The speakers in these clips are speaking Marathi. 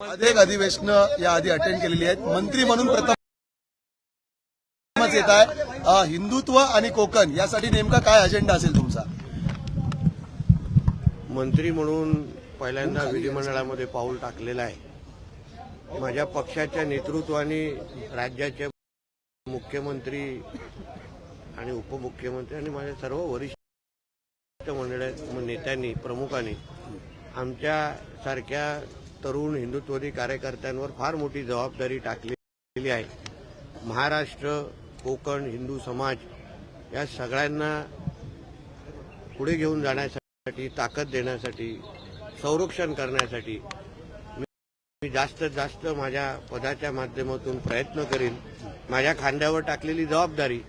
अनेक अधिवेशन या आधी अटेंड केलेली आहेत. मंत्री म्हणून प्रथम येत आहे. हिंदुत्व आणि कोकण यासाठी नेमका काय अजेंडा असेल तुमचा? मंत्री म्हणून पहिल्यांदा विधिमंडळामध्ये पाऊल टाकलेलं आहे. माझ्या पक्षाच्या नेतृत्वाने राज्याचे मुख्यमंत्री आणि उपमुख्यमंत्री आणि माझ्या सर्व वरिष्ठ मंडळ नेत्यांनी प्रमुखांनी आमच्या सारख्या तरुण हिंदुत्ववादी कार्यकर्त्यांवर फार मोठी जबाबदारी टाकलेली आहे. महाराष्ट्र कोकण हिंदू समाज या सगळ्यांना पुढे घेऊन जाण्यासाठी ताकद देण्यासाठी संरक्षण करण्यासाठी मी मी जास्तीत जास्त माझ्या पदाच्या माध्यमातून प्रयत्न करीन. माझ्या खांद्यावर टाकलेली जबाबदारी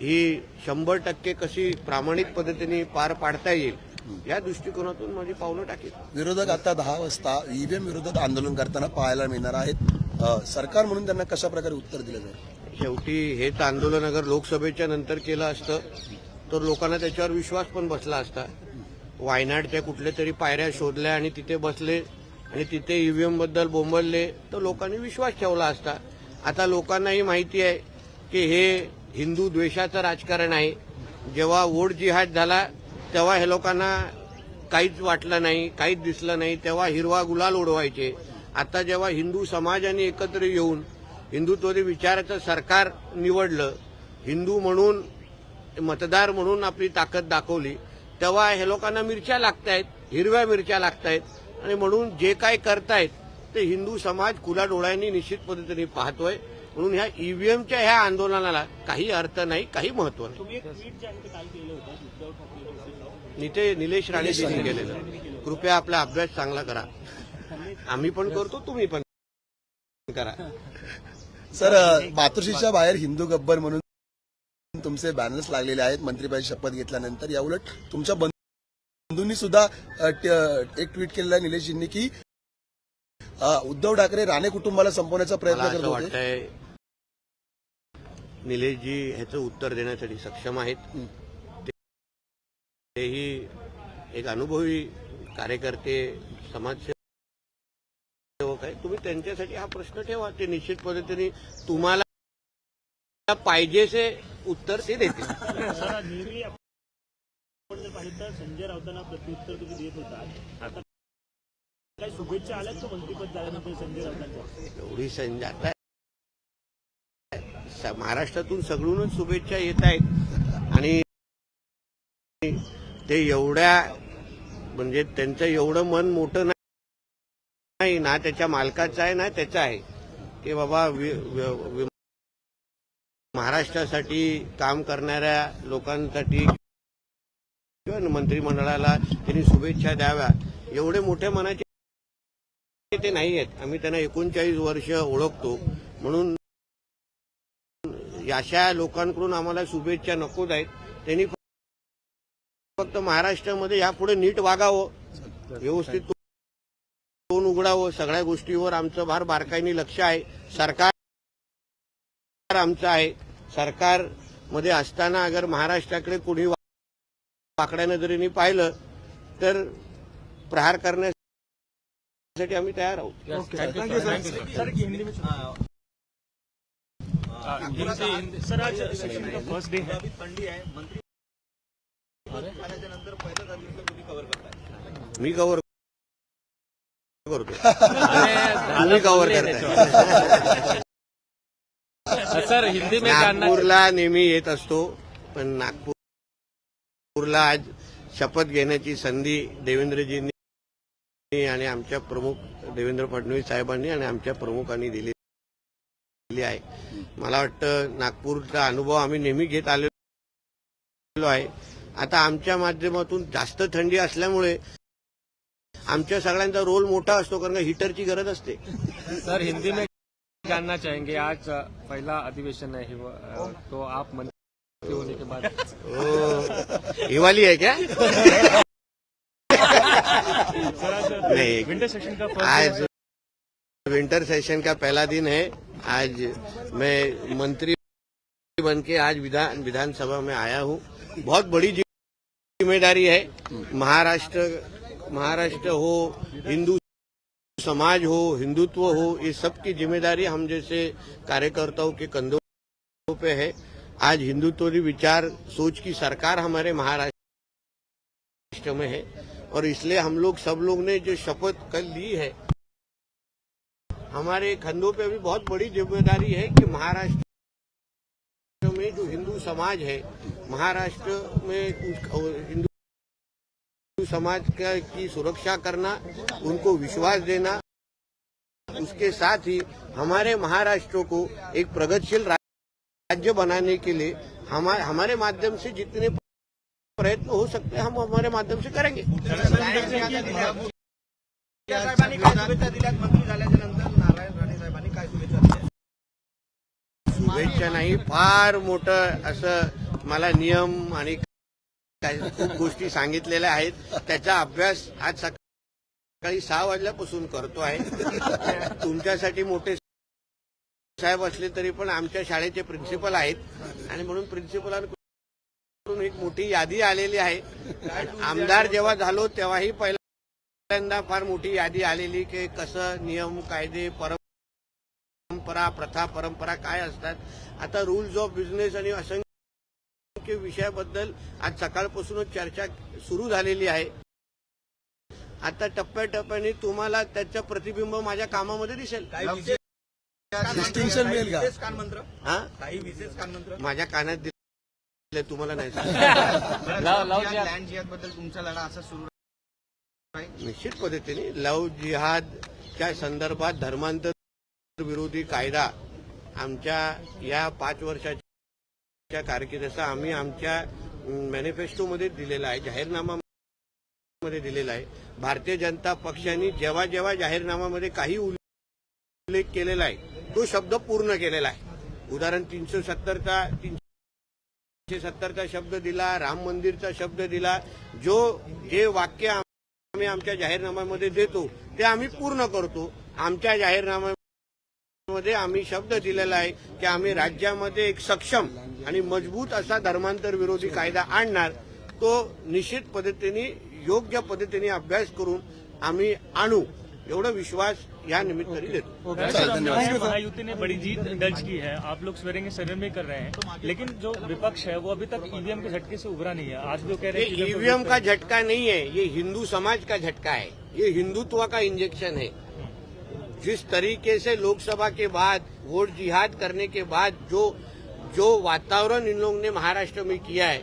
ही शंभर टक्के कशी प्रामाणिक पद्धतीने पार पाडता येईल या दृष्टिकोनातून माझी पावलं टाकेल विरोधक आता दहा वाजता ईव्हीएम विरोधात आंदोलन करताना पाहायला मिळणार आहेत. सरकार म्हणून त्यांना कशा प्रकारे उत्तर दिलं जाईल? शेवटी हेच आंदोलन अगर लोकसभेच्या नंतर केलं असतं तर लोकांना त्याच्यावर विश्वास पण बसला असता. वायनाडच्या कुठल्या तरी पायऱ्या शोधल्या आणि तिथे बसले आणि तिथे ईव्हीएमबद्दल बोंबलले तर लोकांनी विश्वास ठेवला असता. आता लोकांनाही माहिती आहे की हे हिंदू द्वेषाचं राजकारण आहे. जेव्हा वोट जिहाद झाला तेव्हा हे लोकांना काहीच वाटलं नाही काहीच दिसलं नाही. तेव्हा हिरवा गुलाल उडवायचे. आता जेव्हा हिंदू समाजाने एकत्र येऊन हिंदुत्वरी विचाराचं सरकार निवडलं हिंदू म्हणून मतदार म्हणून आपली ताकद दाखवली तेव्हा हे लोकांना मिरच्या लागतायत हिरव्या मिरच्या लागतायत. आणि म्हणून जे काय करतायत ते हिंदू समाज खुला डोळ्यांनी निश्चित पद्धतीने पाहतोय. म्हणून ह्या ईव्हीएमच्या ह्या आंदोलनाला काही अर्थ नाही काही महत्त्व नाही. ते. निते निलेश राणेजींनी केलेलं. कृपया आपला अभ्यास चांगला करा. आम्ही पण करतो तुम्ही पण करा. सर अ, मातोश्रीच्या बाहेर हिंदू गब्बर म्हणून तुमचे बॅनर्स लागलेले आहेत. मंत्रीपदी शपथ घेतल्यानंतर याउलट तुमच्या बंधूंनी सुद्धा एक ट्विट केलेलं आहे निलेशजींनी की उद्धव ठाकरे राणे कुटुंबाला संपवण्याचा प्रयत्न करत होते. वाटतंय निलेशजी ह्याचं उत्तर देण्यासाठी सक्षम आहेत. हं. तेही एक अनुभवी कार्यकर्ते समाजसेवक आहे तुम्ही त्यांच्यासाठी हा प्रश्न ठेवा. ते निश्चित पद्धतीने तुम्हाला पाहिजेसे उत्तर ते देतील. संजय राऊतांना प्रत्युत्तर तुम्ही देत होता. आता काही शुभेच्छा आल्यात का मंत्रीपद झाल्यानंतर संजय राऊतांच्या? एवढी संधी आता महाराष्ट्रातून सगळूनच शुभेच्छा येत आहेत. आणि ते एवढ्या म्हणजे त्यांचं एवढं मन मोठं नाही ना त्याच्या मालकाचं आहे ना त्याचं आहे. की बाबा महाराष्ट्रासाठी काम करणाऱ्या लोकांसाठी किंवा मंत्रिमंडळाला त्यांनी शुभेच्छा द्याव्या. एवढे मोठ्या मनाचे ते नाही आहेत. आम्ही त्यांना एकोणचाळीस वर्ष ओळखतो. म्हणून अशा लोकांकडून आम्हाला शुभेच्छा नकोच आहेत. त्यांनी फक्त महाराष्ट्रामध्ये यापुढे नीट वागावं व्यवस्थित तोंड उघडावं. सगळ्या गोष्टीवर आमचं फार बारकाईने लक्ष आहे. सरकार आमचं आहे. सरकारमध्ये असताना अगर महाराष्ट्राकडे कोणी वाकड्या नजरेने पाहिलं तर प्रहार करण्यासाठी आम्ही तयार आहोत. सर आज सेशन का फर्स्ट डे है मी कव्हर करतो तुम्ही कव्हर करताय. सर हिंदी में नागपूरला नेहमी येत असतो पण नागपूरला आज शपथ घेण्याची संधी देवेंद्रजींनी आणि आमच्या प्रमुख देवेंद्र फडणवीस साहेबांनी आणि आमच्या प्रमुखांनी दिलेली आहे. मला वाटतं नागपूरचा अनुभव आम्ही नेहमी घेत आलेलो आहे. आता आमच्या माध्यमातून जास्त थंडी असल्यामुळे आमच्या सगळ्यांचा रोल मोठा असतो कारण हिटरची गरज असते. सर हिंदी में जानना चाहेंगे आज पहला अधिवेशन है अ, तो आप मंत्री होने के बाद ओ, हिवाली है क्या? नहीं विंटर सेशन का आज विंटर सेशन का पहला दिन है। आज मैं मंत्री बन के आज विधान विधानसभा में आया हूँ। बहुत बड़ी ज़िम्मेदारी है। महाराष्ट्र महाराष्ट्र हो, हिंदू समाज हो, हिंदुत्व हो, ये सब की ज़िम्मेदारी हम जैसे कार्यकर्ताओं के कंधों पे है। आज हिंदुत्वरी विचार, सोच की सरकार हमारे महाराष्ट्र में है। और इसलिए हम लोग, सब लोग ने जो शपथ कल ली है हमारे कंधों पे भी बहुत बड़ी ज़िम्मेदारी है कि महाराष्ट्र में जो हिंदू समाज है महाराष्ट्र में हिंदू हिंदू समाज का की सुरक्षा करना उनको विश्वास देना उसके साथ ही हमारे महाराष्ट्र को एक प्रगतिशील राज्य बनाने के लिए हमारे हमारे माध्यम से जितने प्रयत्न हो सकते हैं हम हमारे माध्यम से करेंगे शुभेच्छा नाही. फार मोठं असं मला नियम आणि खूप गोष्टी सांगितलेल्या आहेत. त्याचा अभ्यास आज सकाळी सहा वाजल्यापासून करतो आहे. तुमच्यासाठी मोठे साहेब असले तरी पण आमच्या शाळेचे प्रिन्सिपल आहेत. आणि म्हणून प्रिन्सिपलांकडून एक मोठी यादी आलेली आहे. आमदार जेव्हा झालो तेव्हाही पहिल्यांदा फार मोठी यादी आलेली की कसं नियम कायदे परम परंपरा प्रथा परंपरा काय असतात? आता रुल्स ऑफ बिझनेस आणि असंख्य विषयाबद्दल आज सकाळपासूनच चर्चा सुरू झालेली आहे. आता टप्प्याटप्प्याने तुम्हाला त्याचं प्रतिबिंब माझ्या कामामध्ये दिसेल. काही विशेष कानमंत्र हा? काही विशेष कानमंत्र माझ्या कानात दिले तुम्हाला नाही. लँड जिहादबद्दल तुमचा लढा असा सुरू निश्चित पद्धतीने लव जिहादच्या संदर्भात धर्मांतर विरोधी कायदा आमच्या या पाच वर्षाच्या कारकिर्दीचा आम्ही आमच्या मॅनिफेस्टोमध्ये दिलेला आहे जाहीरनामामध्ये दिलेला आहे. भारतीय जनता पक्षाने जेव्हा जेव्हा जाहीरनामामध्ये काही उल्लेख केलेला आहे तो शब्द पूर्ण केलेला आहे. उदाहरण तीनशे सत्तरचा तीनशे सत्तरचा शब्द दिला राम मंदिरचा शब्द दिला जो जे वाक्य आम्ही आमच्या जाहीरनाम्यामध्ये देतो ते आम्ही पूर्ण करतो. आमच्या जाहीरनाम्यामध्ये आम्ही शब्द दिलेला आहे की आम्ही राज्यामध्ये एक सक्षम आणि मजबूत असा धर्मांतर विरोधी कायदा आणणार तो निश्चित पद्धतीने योग्य पद्धतीने अभ्यास करून आम्ही आणू एवढा विश्वास या निमित्ताने देतो. महायुति बड़ी जीत दर्ज की है आप लोग सवेरे सदन में कर रहे हैं। लेकिन जो विपक्ष है वो अभी तक ईवीएम के झटके से उभरा नहीं है। आज जो कह रहे हैं कि ईवीएम का झटका नहीं है ये हिंदू समाज का झटका है। ये हिंदुत्व का इंजेक्शन है। जिस तरीके से लोकसभा के बाद, वोट जिहाद करने के बाद जो जो वातावरण इन लोगों ने महाराष्ट्र में किया है,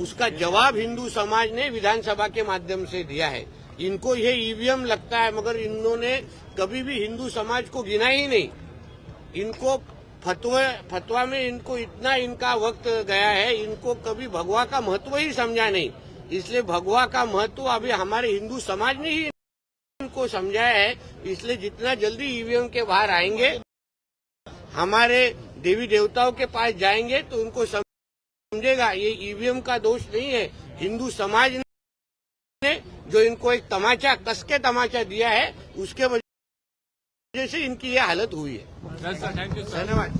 उसका जवाब हिंदू समाज ने विधानसभा के माध्यम से दिया है। इनको ये ईवीएम लगता है, मगर इन्होंने कभी भी हिंदू समाज को गिना ही नहीं। इनको फतवा फतवा में इनको इतना इनका वक्त गया है, इनको कभी भगवा का महत्व ही समझा नहीं। इसलिए भगवा का महत्व अभी हमारे हिंदू समाज ने ही इनको समझाया है इसलिए जितना जल्दी ईवीएम के बाहर आएँगे हमारे देवी देवताओं के पास जाएँगे तो उनको समझेगा ये ईवीएम का दोष नहीं है। हिंदू समाज ने जो इनको एक तमाचा कस के तमाचा दिया है उसके वजह से इनकी ये हालत हुई है। धन्यवाद।